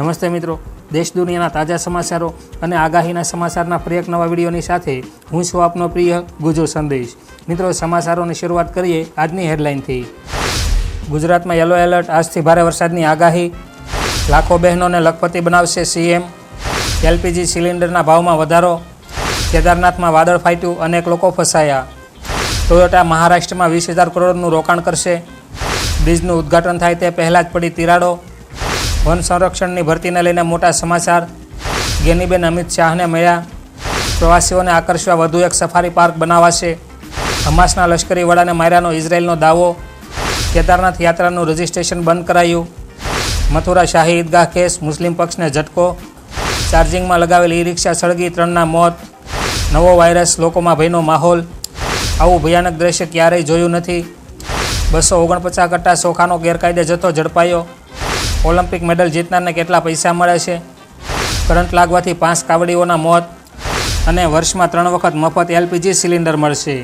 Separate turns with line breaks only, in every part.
નમસ્તે મિત્રો. દેશ દુનિયાના તાજા સમાચારો અને આગાહીના સમાચારના ફરી નવા વિડીયોની સાથે હું છું આપનો પ્રિય ગુજુ સંદેશ. મિત્રો, સમાચારોની શરૂઆત કરીએ આજની હેડલાઇનથી. ગુજરાતમાં યલો એલર્ટ. આજથી ભારે વરસાદની આગાહી. લાખો બહેનોને લખપતિ બનાવશે સીએમ. એલપીજી સિલિન્ડરના ભાવમાં વધારો. કેદારનાથમાં વાદળ ફાટ્યું, અનેક લોકો ફસાયા. ટોયોટા મહારાષ્ટ્રમાં વીસ હજાર કરોડનું રોકાણ કરશે. બ્રિજનું ઉદ્ઘાટન થાય તે પહેલાં જ પડી તિરાડો. વન સંરક્ષણની ભરતીને લઈને મોટા સમાચાર. ગેનીબેન અમિત શાહને મળ્યા. પ્રવાસીઓને આકર્ષવા વધુ એક સફારી પાર્ક બનાવાશે. હમાસના લશ્કરી વડાને માર્યાનો ઇઝરાયેલનો દાવો. કેદારનાથ યાત્રાનું રજિસ્ટ્રેશન બંધ કરાયું. મથુરા શાહી ઈદગાહ કેસ, મુસ્લિમ પક્ષને ઝટકો. ચાર્જિંગમાં લગાવેલ ઈ રિક્ષા સળગી ત્રણના મોત. નવો વાયરસ, લોકોમાં ભયનો માહોલ. આવું ભયાનક દ્રશ્ય ક્યારેય જોયું નથી. બસો ઓગણપચાસ કટ્ટા સોખાનો ગેરકાયદે જથ્થો ઝડપાયો. ઓલિમ્પિક મેડલ જીતનારને કેટલા પૈસા મળે છે? કરંટ લાગવાથી પાંચ કાવડીઓના મોત અને વર્ષમાં ત્રણ વખત મફત એલપીજી સિલિન્ડર મળશે.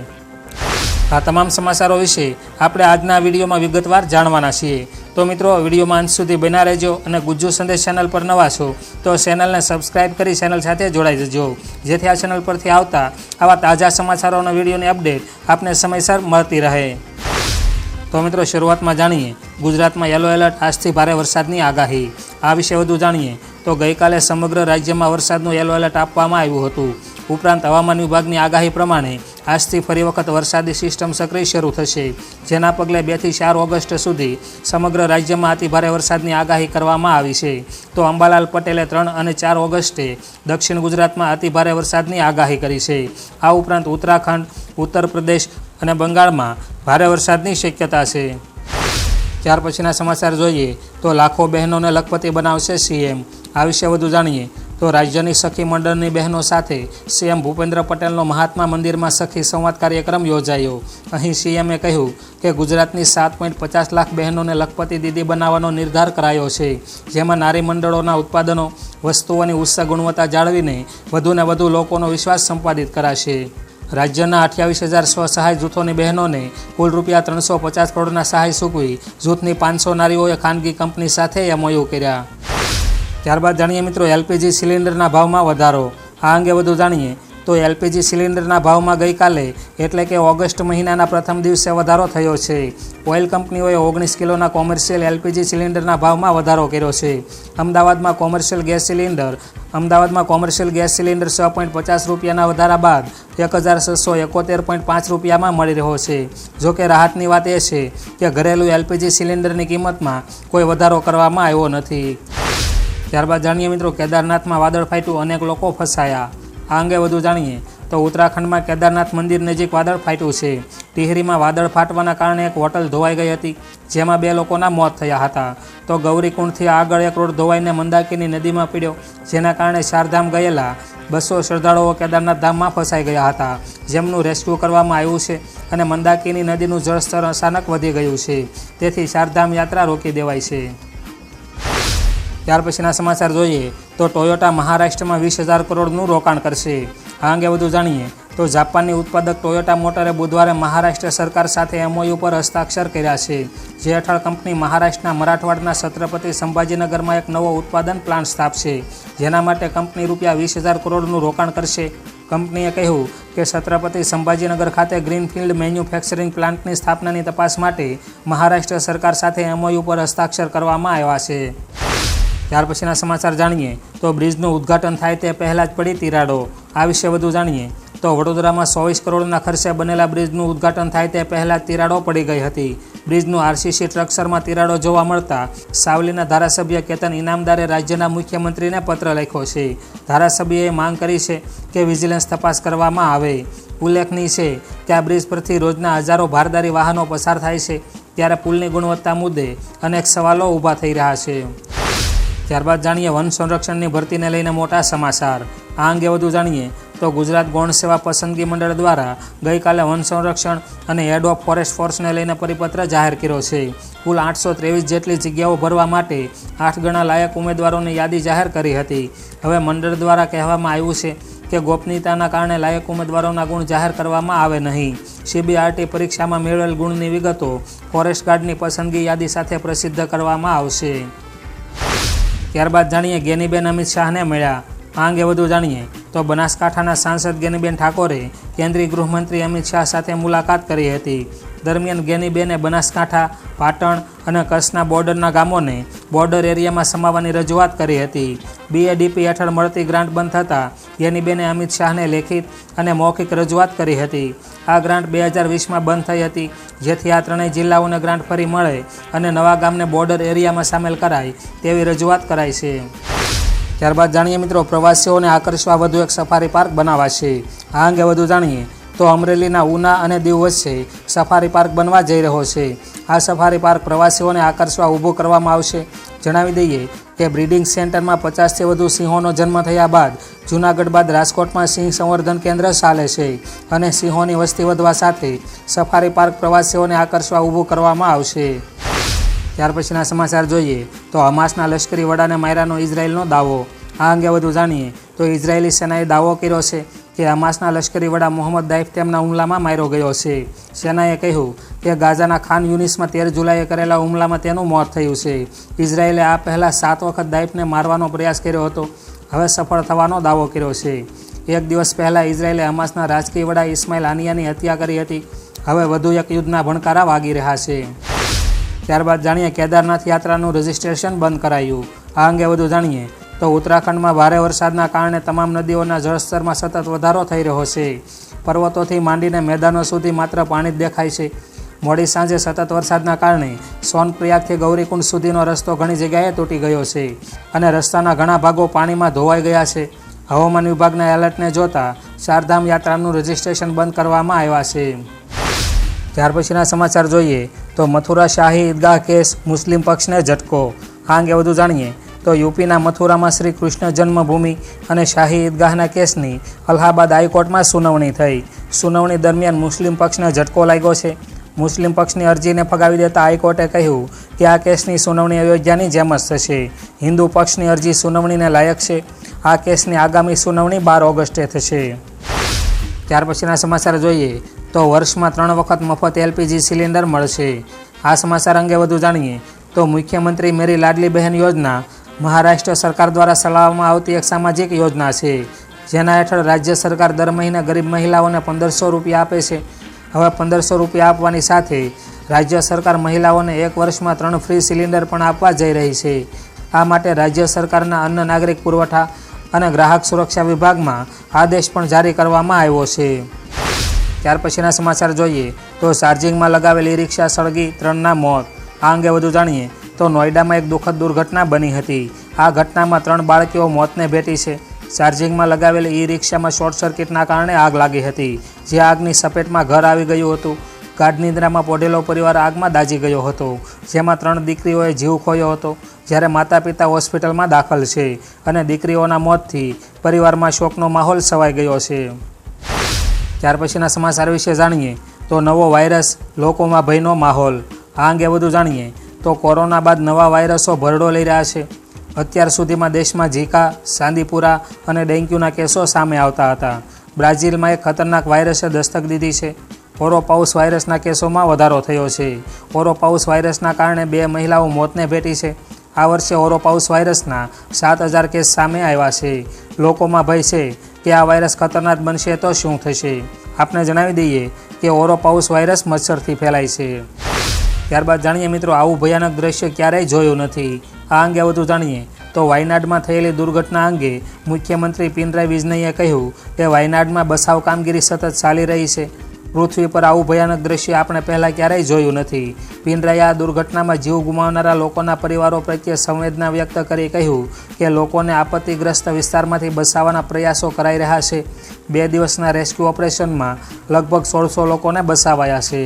આ તમામ સમાચારો વિશે આપણે આજના વિડીયોમાં વિગતવાર જાણવાના છીએ. તો મિત્રો વિડીયોમાં અંત સુધી બના રહેજો અને ગુજ્જુ સંદેશ ચેનલ પર નવા છો, તો ચેનલને સબસ્ક્રાઇબ કરી ચેનલ સાથે જોડાઈ જજો. જેથી આ ચેનલ પરથી આવતા આવા તાજા સમાચારો અને વિડીયોની અપડેટ આપને સમયસર મળતી રહે. તો મિત્રો, શરૂઆતમાં જાણીએ, ગુજરાતમાં યલો એલર્ટ આજથી ભારે વરસાદની આગાહી. આ વિશે વધુ જાણીએ, તો ગઈકાલે સમગ્ર રાજ્યમાં વરસાદનું યલો એલર્ટ આપવામાં આવ્યું હતું. ઉપરાંત હવામાન વિભાગની આગાહી પ્રમાણે, આજથી ફરી વખત વરસાદી સિસ્ટમ સક્રિય શરૂ થશે. જેના પગલે બેથી ચાર ઓગસ્ટ સુધી સમગ્ર રાજ્યમાં અતિભારે વરસાદની આગાહી કરવામાં આવી છે. તો અંબાલાલ પટેલે ત્રણ અને ચાર ઓગસ્ટે દક્ષિણ ગુજરાતમાં અતિભારે વરસાદની આગાહી કરી છે. આ ઉપરાંત ઉત્તરાખંડ, ઉત્તર પ્રદેશ અને બંગાળમાં ભારે વરસાદની શક્યતા છે. ત્યાર પછીના સમાચાર જોઈએ તો લાખો બહેનોને લખપતિ બનાવશે સીએમ. આ વિશે વધુ જાણીએ તો રાજ્યની સખી મંડળની બહેનો સાથે સીએમ ભૂપેન્દ્ર પટેલનો મહાત્મા મંદિરમાં સખી સંવાદ કાર્યક્રમ યોજાયો. અહીં સીએમએ કહ્યું કે ગુજરાતની સાત પોઈન્ટ પચાસ લાખ બહેનોને લખપતિ દીદી બનાવવાનો નિર્ધાર કરાયો છે. જેમાં નારી મંડળોના ઉત્પાદનો, વસ્તુઓની ઉચ્ચ ગુણવત્તા જાળવીને વધુને વધુ લોકોનો વિશ્વાસ સંપાદિત કરાશે. રાજ્યના અઠ્યાવીસ હજાર સ્વસહાય જૂથોની બહેનોને કુલ રૂપિયા ત્રણસો પચાસ કરોડના સહાય સૂકવી જૂથની પાંચસો નારીઓએ ખાનગી કંપની સાથે એમઓયુ કર્યા. ત્યારબાદ જાણીએ મિત્રો, એલપીજી સિલિન્ડરના ભાવમાં વધારો. આ અંગે વધુ જાણીએ તો એલપીજી સિલિન્ડરના ભાવમાં ગઈકાલે એટલે કે ઓગસ્ટ મહિનાના પ્રથમ દિવસે વધારો થયો છે. ઓઇલ કંપનીઓએ ઓગણીસ કિલોના કોમર્શિયલ એલપીજી સિલિન્ડરના ભાવમાં વધારો કર્યો છે. અમદાવાદમાં કોમર્શિયલ ગેસ સિલિન્ડર, અમદાવાદમાં કોમર્શિયલ ગેસ સિલિન્ડર છ પોઈન્ટ પચાસ રૂપિયાના વધારા બાદ એક હજાર છસો એકોતેર પોઈન્ટ પાંચ રૂપિયામાં મળી રહ્યો છે. જો કે રાહતની વાત એ છે કે ઘરેલું એલપીજી સિલિન્ડરની કિંમતમાં કોઈ વધારો કરવામાં આવ્યો નથી. ત્યારબાદ જાણીએ મિત્રો, કેદારનાથમાં વાદળ ફાટ્યું, અનેક લોકો ફસાયા. આ અંગે વધુ જાણીએ તો ઉત્તરાખંડમાં કેદારનાથ મંદિર નજીક વાદળ ફાટ્યું છે. ટિહરીમાં વાદળ ફાટવાના કારણે એક હોટલ ધોવાઈ ગઈ હતી, જેમાં બે લોકોના મોત થયા હતા. તો ગૌરીકુંડથી આગળ એક રોડ ધોવાઈને મંદાકીની નદીમાં પીડ્યો, જેના કારણે ચારધામ ગયેલા બસો શ્રદ્ધાળુઓ કેદારનાથ ધામમાં ફસાઈ ગયા હતા. જેમનું રેસ્ક્યુ કરવામાં આવ્યું છે અને મંદાકીની નદીનું જળસ્તર અચાનક વધી ગયું છે. તેથી ચારધામ યાત્રા રોકી દેવાઈ છે. ત્યાર પછીના સમાચાર જોઈએ તો ટોયોટા મહારાષ્ટ્રમાં વીસ હજાર કરોડનું રોકાણ કરશે. આ અંગે વધુ જાણીએ તો જાપાનની ઉત્પાદક ટોયોટા મોટરે બુધવારે મહારાષ્ટ્ર સરકાર સાથે એમઓયુ પર હસ્તાક્ષર કર્યા છે. જે હેઠળ કંપની મહારાષ્ટ્રના મરાઠવાડના છત્રપતિ સંભાજીનગરમાં એક નવો ઉત્પાદન પ્લાન્ટ સ્થાપશે, જેના માટે કંપની રૂપિયા વીસ હજાર કરોડનું રોકાણ કરશે. કંપનીએ કહ્યું કે છત્રપતિ સંભાજીનગર ખાતે ગ્રીનફિલ્ડ મેન્યુફેક્ચરિંગ પ્લાન્ટની સ્થાપનાની તપાસ માટે મહારાષ્ટ્ર સરકાર સાથે એમઓયુ પર હસ્તાક્ષર કરવામાં આવ્યા છે. ત્યાર પછીના સમાચાર જાણીએ તો બ્રિજનું ઉદ્ઘાટન થાય તે પહેલાં જ પડી તિરાડો. આ વિશે વધુ જાણીએ. તો વડોદરામાં ચોવીસ કરોડના ખર્ચે બનેલા બ્રિજનું ઉદ્ઘાટન થાય તે પહેલાં તિરાડો પડી ગઈ હતી. બ્રિજનું આરસીસી સ્ટ્રક્ચરમાં તિરાડો જોવા મળતા સાવલીના ધારાસભ્ય કેતન ઇનામદારે રાજ્યના મુખ્યમંત્રીને પત્ર લખ્યો છે. ધારાસભ્યએ માંગ કરી છે કે વિજિલન્સ તપાસ કરવામાં આવે. ઉલ્લેખનીય છે કે આ બ્રિજ પરથી રોજના હજારો ભારદારી વાહનો પસાર થાય છે, ત્યારે પુલની ગુણવત્તા મુદ્દે અનેક સવાલો ઊભા થઈ રહ્યા છે. ત્યારબાદ જાણીએ વન સંરક્ષણની ભરતીને લઈને મોટા સમાચાર. આ અંગે વધુ જાણીએ તો ગુજરાત ગૌણ સેવા પસંદગી મંડળ દ્વારા ગઈકાલે વન સંરક્ષણ અને હેડ ઓફ ફોરેસ્ટ ફોર્સને લઈને પરિપત્ર જાહેર કર્યો છે. કુલ આઠસો ત્રેવીસ જેટલી જગ્યાઓ ભરવા માટે આઠ ગણા લાયક ઉમેદવારોની યાદી જાહેર કરી હતી. હવે મંડળ દ્વારા કહેવામાં આવ્યું છે કે ગોપનીયતાના કારણે લાયક ઉમેદવારોના ગુણ જાહેર કરવામાં આવે નહીં. સીબીઆરટી પરીક્ષામાં મેળવેલ ગુણની વિગતો ફોરેસ્ટ ગાર્ડની પસંદગી યાદી સાથે પ્રસિદ્ધ કરવામાં આવશે. ત્યારબાદ જાણીએ, ગેનીબેન અમિત શાહને મળ્યા. આ અંગે વધુ જાણીએ. તો બનાસકાંઠાના સાંસદ ગેનીબેન ઠાકોરે કેન્દ્રીય ગૃહમંત્રી અમિત શાહ સાથે મુલાકાત કરી હતી. દરમિયાન ગેનીબેને બનાસકાંઠા, પાટણ અને કચ્છના બોર્ડરના ગામોને બોર્ડર એરિયામાં સમાવવાની રજૂઆત કરી હતી. બીએડીપી હેઠળ મળતી ગ્રાન્ટ બંધ થતાં ગેનીબેને અમિત શાહને લેખિત અને મૌખિક રજૂઆત કરી હતી. આ ગ્રાન્ટ બે હજાર વીસમાં બંધ થઈ હતી, જેથી આ ત્રણેય જિલ્લાઓને ગ્રાન્ટ ફરી મળે અને નવા ગામને બોર્ડર એરિયામાં સામેલ કરાય તેવી રજૂઆત કરાઈ છે. ત્યારબાદ જાણીએ મિત્રો, પ્રવાસીઓને આકર્ષવા વધુ એક સફારી પાર્ક બનાવાશે. આ અંગે વધુ જાણીએ તો અમરેલીના ઉના અને દીવ વચ્ચે સફારી પાર્ક બનવા જઈ રહ્યો છે. આ સફારી પાર્ક પ્રવાસીઓને આકર્ષવા ઊભો કરવામાં આવશે. જણાવી દઈએ કે બ્રીડિંગ સેન્ટરમાં પચાસથી વધુ સિંહોનો જન્મ થયા બાદ જૂનાગઢ બાદ રાજકોટમાં સિંહ સંવર્ધન કેન્દ્ર ચાલે છે અને સિંહોની વસ્તી વધવા સાથે સફારી પાર્ક પ્રવાસીઓને આકર્ષવા ઊભું કરવામાં આવશે. ત્યાર પછીના સમાચાર જોઈએ તો હમાસના લશ્કરી વડાને માર્યાનો ઇઝરાયેલનો દાવો. આ અંગે વધુ જાણીએ તો ઇઝરાયેલી સેનાએ દાવો કર્યો છે કે હમાસના લશ્કરી વડા મોહમ્મદ દાઇફ તેમના હુમલામાં માર્યો ગયો છે. સેનાએ કહ્યું કે ગાઝાના ખાન યુનિસમાં તેર જુલાઈએ કરેલા હુમલામાં તેનું મોત થયું છે. ઇઝરાયેલે આ પહેલાં સાત વખત દાઇફને મારવાનો પ્રયાસ કર્યો હતો. હવે સફળ થવાનો દાવો કર્યો છે. એક દિવસ પહેલાં ઇઝરાયેલે હમાસના રાજકીય વડા ઇસ્માઇલ આનિયાની હત્યા કરી હતી. હવે વધુ એક યુદ્ધના ભણકારા વાગી રહ્યા છે. ત્યારબાદ જાણીએ કેદારનાથ યાત્રાનું રજિસ્ટ્રેશન બંધ કરાયું. આ અંગે વધુ જાણીએ તો ઉત્તરાખંડમાં ભારે વરસાદના કારણે તમામ નદીઓના જળસ્તરમાં સતત વધારો થઈ રહ્યો છે. પર્વતોથી માંડીને મેદાનો સુધી માત્ર પાણી જ દેખાય છે. મોડી સાંજે સતત વરસાદના કારણે સોનપ્રયાગથી ગૌરીકુંડ સુધીનો રસ્તો ઘણી જગ્યાએ તૂટી ગયો છે અને રસ્તાના ઘણા ભાગો પાણીમાં ધોવાઈ ગયા છે. હવામાન વિભાગના એલર્ટને જોતા ચારધામ યાત્રાનું રજિસ્ટ્રેશન બંધ કરવામાં આવ્યા છે. ત્યાર પછીના સમાચાર જોઈએ તો મથુરા શાહી ઈદગાહ કેસ મુસ્લિમ પક્ષને ઝટકો. આ અંગે વધુ જાણીએ તો યુપીના મથુરામાં શ્રી કૃષ્ણ જન્મભૂમિ અને શાહી ઈદગાહના કેસની અલ્હાબાદ હાઈકોર્ટમાં સુનાવણી થઈ. સુનાવણી દરમિયાન મુસ્લિમ પક્ષને ઝટકો લાગ્યો છે. મુસ્લિમ પક્ષની અરજીને ફગાવી દેતા હાઈકોર્ટે કહ્યું કે આ કેસની સુનાવણી અયોધ્યાની જેમ જ થશે. હિન્દુ પક્ષની અરજી સુનાવણીને લાયક છે. આ કેસની આગામી સુનાવણી બાર ઓગસ્ટે થશે. ત્યાર પછીના સમાચાર જોઈએ તો વર્ષમાં ત્રણ વખત મફત એલપીજી સિલિન્ડર મળશે. આ સમાચાર અંગે વધુ જાણીએ તો મુખ્યમંત્રી મેરી લાડલી બહેન યોજના મહારાષ્ટ્ર સરકાર દ્વારા ચલાવવામાં આવતી એક સામાજિક યોજના છે, જેના હેઠળ રાજ્ય સરકાર દર મહિને ગરીબ મહિલાઓને પંદરસો રૂપિયા આપે છે. હવે પંદરસો રૂપિયા આપવાની સાથે રાજ્ય સરકાર મહિલાઓને એક વર્ષમાં ત્રણ ફ્રી સિલિન્ડર પણ આપવા જઈ રહી છે. આ માટે રાજ્ય સરકારના અન્ન નાગરિક પુરવઠા અને ગ્રાહક સુરક્ષા વિભાગમાં આદેશ પણ જારી કરવામાં આવ્યો છે. ત્યાર પછીના સમાચાર જોઈએ તો ચાર્જિંગમાં લગાવેલી રિક્ષા સળગી ત્રણના મોત. આ અંગે વધુ જાણીએ તો નોઈડામાં એક દુઃખદ દુર્ઘટના બની હતી. આ ઘટનામાં ત્રણ બાળકીઓ મોતને ભેટી છે. ચાર્જિંગમાં લગાવેલી ઈ રિક્ષામાં શોર્ટ સર્કિટના કારણે આગ લાગી હતી, જે આગની સપેટમાં ઘર આવી ગયું હતું. ગાઢ નિંદ્રામાં પોઢેલો પરિવાર આગમાં દાજી ગયો હતો, જેમાં ત્રણ દીકરીઓએ જીવ ખોયો હતો, જ્યારે માતા પિતા હોસ્પિટલમાં દાખલ છે અને દીકરીઓના મોતથી પરિવારમાં શોકનો માહોલ છવાઈ ગયો છે. ત્યાર પછીના સમાચાર વિશે જાણીએ તો નવો વાયરસ, લોકોમાં ભયનો માહોલ, આ અંગે વધુ જાણીએ તો કોરોના બાદ નવા વાયરસો ભરડો લઈ રહ્યા છે. અત્યાર સુધીમાં દેશમાં ઝીકા, સાંદીપુરા અને ડેન્ગ્યુના કેસો સામે આવતા હતા. બ્રાઝિલમાં એક ખતરનાક વાયરસે દસ્તક દીધી છે. ઓરોપાઉસ વાયરસના કેસોમાં વધારો થયો છે. ઓરોપાઉસ વાયરસના કારણે બે મહિલાઓ મોતને ભેટી છે. આ વર્ષે ઓરોપાઉસ વાયરસના સાત હજાર કેસ સામે આવ્યા છે. લોકોમાં ભય છે. કે આ વાયરસ ખતરનાક બનશે તો શું થશે? આપને જણાવી દઈએ કે ઓરોપાઉસ વાયરસ મચ્છરથી ફેલાય છે. ત્યારબાદ જાણીએ મિત્રો, આવું ભયાનક દ્રશ્ય ક્યારેય જોયું નથી. આ અંગે વધુ જાણીએ તો વાયનાડમાં થયેલી દુર્ઘટના અંગે મુખ્યમંત્રી પિનરાઈ વિજનઈએ કહ્યું કે વાયનાડમાં બસાવ કામગીરી સતત ચાલી રહી છે. પૃથ્વી પર આવું ભયાનક દ્રશ્ય આપણે પહેલાં ક્યારેય જોયું નથી. પિનરાએ આ દુર્ઘટનામાં જીવ ગુમાવનારા લોકોના પરિવારો પ્રત્યે સંવેદના વ્યક્ત કરી કહ્યું કે લોકોને આપત્તિગ્રસ્ત વિસ્તારમાંથી બસાવવાના પ્રયાસો કરાઈ રહ્યા છે. બે દિવસના રેસ્ક્યુ ઓપરેશનમાં લગભગ સોળસો લોકોને બસાવાયા છે.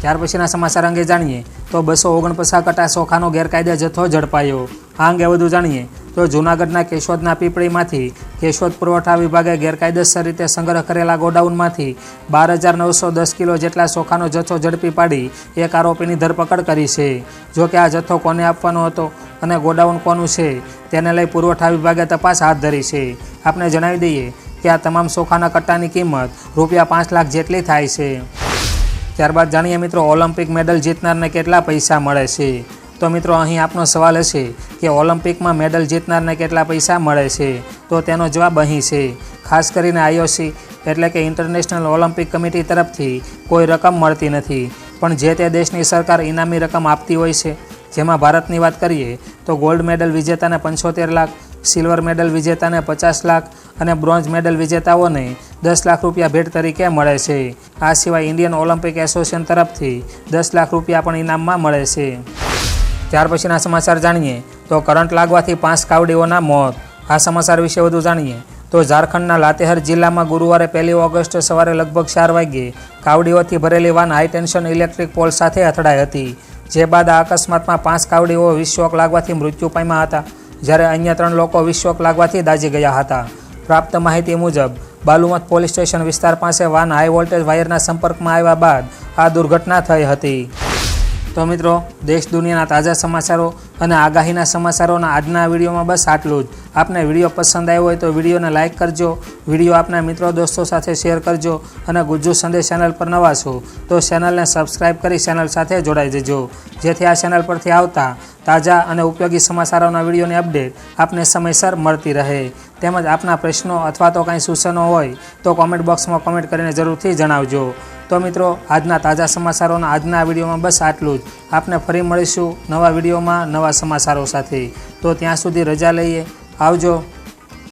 ત્યાર પછીના સમાચાર અંગે જાણીએ તો બસો ઓગણપચાસ કટા સોખાનો ગેરકાયદે જથ્થો ઝડપાયો. આ અંગે વધુ જાણીએ તો જૂનાગઢના કેશોદના પીપળીમાંથી કેશોદ પુરવઠા વિભાગે ગેરકાયદેસર રીતે સંગ્રહ કરેલા ગોડાઉનમાંથી બાર હજાર નવસો દસ કિલો જેટલા ચોખાનો જથ્થો ઝડપી પાડી એક આરોપીની ધરપકડ કરી છે. જો કે આ જથ્થો કોને આપવાનો હતો અને ગોડાઉન કોનું છે, તેને લઈ પુરવઠા વિભાગે તપાસ હાથ ધરી છે. આપણે જણાવી દઈએ કે આ તમામ ચોખાના કટ્ટાની કિંમત રૂપિયા પાંચ લાખ જેટલી થાય છે. ત્યારબાદ જાણીએ મિત્રો, ઓલિમ્પિક મેડલ જીતનારને કેટલા પૈસા મળે છે? તો મિત્રો, અહીં આપનો સવાલ હશે કે ઓલિમ્પિકમાં મેડલ જીતનારને કેટલા પૈસા મળે છે? તો તેનો જવાબ અહીં છે. ખાસ કરીને આઈઓસી, એટલે કે ઇન્ટરનેશનલ ઓલિમ્પિક કમિટી તરફથી કોઈ રકમ મળતી નથી. પણ જે તે દેશની સરકાર ઇનામી રકમ આપતી હોય છે, જેમાં ભારતની વાત કરીએ, તો ગોલ્ડ મેડલ વિજેતાને પંચોતેર લાખ, સિલ્વર મેડલ વિજેતાને પચાસ લાખ અને બ્રોન્ઝ મેડલ વિજેતાઓને દસ લાખ રૂપિયા ભેટ તરીકે મળે છે. આ સિવાય ઇન્ડિયન ઓલિમ્પિક એસોસિએશન તરફથી દસ લાખ રૂપિયા પણ ઇનામમાં મળે છે. ત્યાર પછીના સમાચાર જાણીએ તો કરંટ લાગવાથી પાંચ કાવડીઓના મોત. આ સમાચાર વિશે વધુ જાણીએ તો ઝારખંડના લાતેહર જિલ્લામાં ગુરુવારે પહેલી ઓગસ્ટ સવારે લગભગ ચાર વાગ્યે કાવડીઓથી ભરેલી van high tension electric pole સાથે અથડાઈ હતી. જે બાદ આ અકસ્માતમાં પાંચ કાવડીઓ વિશ્વક લાગવાથી મૃત્યુ પામ્યા હતા. જ્યારે અન્ય ત્રણ લોકો વિશ્વક લાગવાથી દાઝી ગયા હતા. પ્રાપ્ત માહિતી મુજબ, બાલુમત પોલીસ સ્ટેશન વિસ્તાર પાસે વાન હાઈ વોલ્ટેજ વાયરના સંપર્કમાં આવ્યા બાદ આ દુર્ઘટના થઈ હતી. તો મિત્રો, દેશ દુનિયાના તાજા સમાચારો અને આગાહીના સમાચારોના આજના વિડીયોમાં બસ આટલું જ. આપને વીડિયો પસંદ આવ્યો હોય તો વિડીયોને લાઇક કરજો, વીડિયો આપના મિત્રો દોસ્તો સાથે શેર કરજો અને ગુજ્જુ સંદેશ ચેનલ પર નવા છો તો ચેનલને સબસ્ક્રાઇબ કરી ચેનલ સાથે જોડાઈ જજો. જેથી આ ચેનલ પરથી આવતા તાજા અને ઉપયોગી સમાચારોના વિડીયોની અપડેટ આપને સમયસર મળતી રહે. તેમજ આપના પ્રશ્નો અથવા તો કાંઈ સૂચનો હોય તો કોમેન્ટ બોક્સમાં કોમેન્ટ કરીને જરૂરથી જણાવજો. તો મિત્રો, આજના તાજા સમાચારોના આજના વિડીયોમાં બસ આટલું જ. આપને ફરી મળીશું નવા વિડીયોમાં નવા સમાચારો સાથે. તો ત્યાં સુધી રજા લઈએ. આવજો.